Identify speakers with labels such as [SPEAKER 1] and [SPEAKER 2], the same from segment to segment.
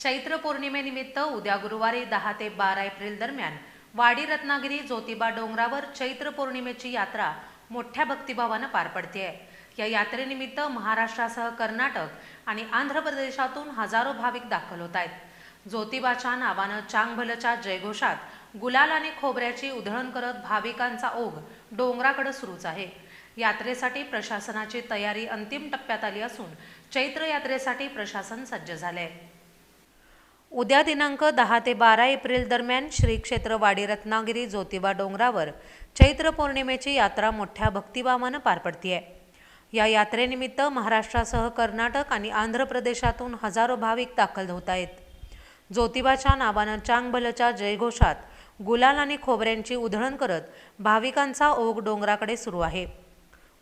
[SPEAKER 1] चैत्र पौर्णिमेनिमित्त उद्या गुरुवारी दहा ते बारा एप्रिल दरम्यान वाडी रत्नागिरी ज्योतिबा डोंगरावर चैत्र पौर्णिमेची यात्रा मोठ्या भक्तिभावानं पार पडते या यात्रेनिमित्त महाराष्ट्रासह कर्नाटक आणि आंध्र प्रदेशातून हजारो भाविक दाखल होत आहेत. ज्योतिबाच्या नावानं चांगभलच्या जयघोषात गुलाल आणि खोबऱ्याची उधळण करत भाविकांचा ओघ डोंगराकडे सुरूच आहे. यात्रेसाठी प्रशासनाची तयारी अंतिम टप्प्यात आली असून चैत्र यात्रेसाठी प्रशासन सज्ज झाले उद्या दिनांक दहा ते बारा एप्रिल दरम्यान श्री क्षेत्र वाडी रत्नागिरी ज्योतिबा डोंगरावर चैत्र पौर्णिमेची यात्रा मोठ्या भक्तिभावानं पार पडतीये. या यात्रेनिमित्त महाराष्ट्रासह कर्नाटक आणि आंध्र प्रदेशातून हजारो भाविक दाखल होत आहेत ज्योतिबाच्या नावानं चांगभलच्या जयघोषात गुलाल आणि खोबऱ्यांची उधळण करत भाविकांचा ओघ डोंगराकडे सुरू आहे.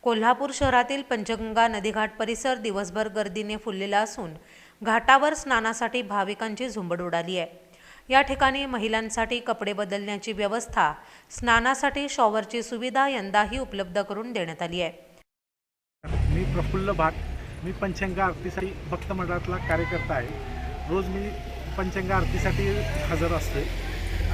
[SPEAKER 1] कोल्हापूर शहरातील पंचगंगा नदीघाट परिसर दिवसभर गर्दीने फुललेला असून घाटावर स्नानासाठी भाविकांची झुंबड उडाली आहे. या ठिकाणी महिलांसाठी कपडे बदलण्याची व्यवस्था स्नानासाठी शॉवरची सुविधा यंदाही उपलब्ध करून देण्यात आली आहे.
[SPEAKER 2] मी प्रफुल्ल भाट मी पंचंगा आरतीसाठी भक्त मंडळातला कार्यकर्ता आहे. रोज मी पंचंगा आरतीसाठी हजर असते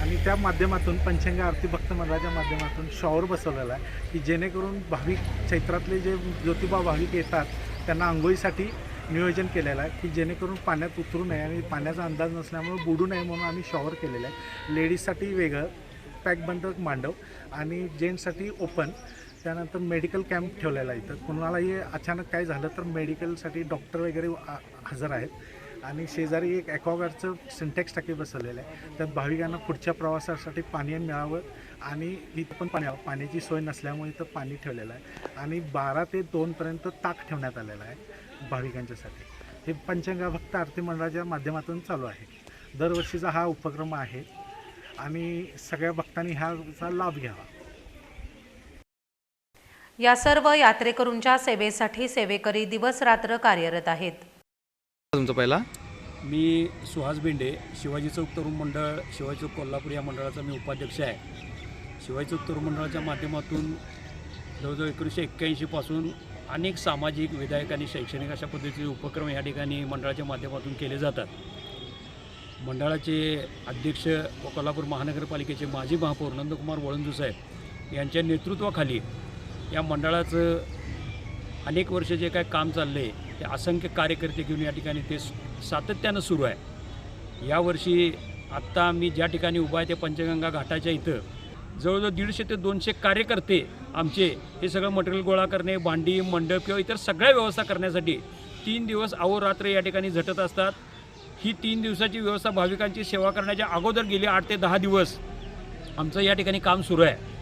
[SPEAKER 2] आणि त्या माध्यमातून पंचंगा आरती भक्त मंडळाच्या माध्यमातून शॉवर बसवलेला आहे की जेणेकरून भाविक चैत्रातले जे ज्योतिबा भाविक येतात त्यांना आंघोळीसाठी नियोजन केलेलं आहे की जेणेकरून पाण्यात उतरू नये आणि पाण्याचा अंदाज नसल्यामुळे बुडू नये म्हणून आम्ही शॉवर केलेलं आहे. लेडीजसाठी वेगळं पॅक बंद मांडव आणि जेंट्ससाठी ओपन त्यानंतर मेडिकल कॅम्प ठेवलेला आहे इथं. कुणालाही अचानक काय झालं तर मेडिकलसाठी डॉक्टर वगैरे हजर आहेत. आणि शेजारी एक ॲक्वागार्डचं सिंटेक्स टाकी बसवलेलं आहे. त्यात भाविकांना पुढच्या प्रवासासाठी पाणी मिळावं आणि इथं पण पाणी पाण्याची सोय नसल्यामुळे इथं पाणी ठेवलेलं आहे. आणि बारा ते दोनपर्यंत ताक ठेवण्यात आलेलं आहे भाविकांच्यासाठी. हे पंचंगा भक्त आरती मंडळाच्या माध्यमातून चालू आहे. दरवर्षीचा हा उपक्रम आहे आणि सगळ्या भक्तांनी ह्याचा लाभ घ्यावा.
[SPEAKER 1] या सर्व यात्रेकरूंच्या सेवेसाठी सेवेकरी दिवस रात्र कार्यरत आहेत.
[SPEAKER 3] तुमचा पहिला?
[SPEAKER 4] मी सुहास बेंडे शिवाजी चौक तरुण मंडळ शिवाजी चौक कोल्हापूर या मंडळाचा मी उपाध्यक्ष आहे. शिवाजी चौक तरुण मंडळाच्या माध्यमातून जवळजवळ एकोणीसशे एक्क्याऐंशीपासून अनेक सामाजिक विधायक आणि शैक्षणिक अशा पद्धतीचे उपक्रम या ठिकाणी मंडळाच्या माध्यमातून केले जातात. मंडळाचे अध्यक्ष व कोल्हापूर महानगरपालिकेचे माजी महापौर नंदकुमार वळंजू साहेब यांच्या नेतृत्वाखाली या मंडळाचं अनेक वर्ष जे काय काम चाललं आहे ते असंख्य कार्यकर्ते घेऊन या ठिकाणी ते सातत्यानं सुरू आहे. यावर्षी आत्ता मी ज्या ठिकाणी उभा आहे ते पंचगंगा घाटाच्या इथं. जवळजवळ दीडशे ते दोनशे कार्यकर्ते आमचे हे सगळं मटेरियल गोळा करणे भांडी मंडप किंवा इतर सगळ्या व्यवस्था करण्यासाठी तीन दिवस अहोरात्र या ठिकाणी झटत असतात. ही तीन दिवसाची व्यवस्था भाविकांची सेवा करण्याच्या अगोदर गेली आठ ते दहा दिवस आमचं या ठिकाणी काम सुरू आहे.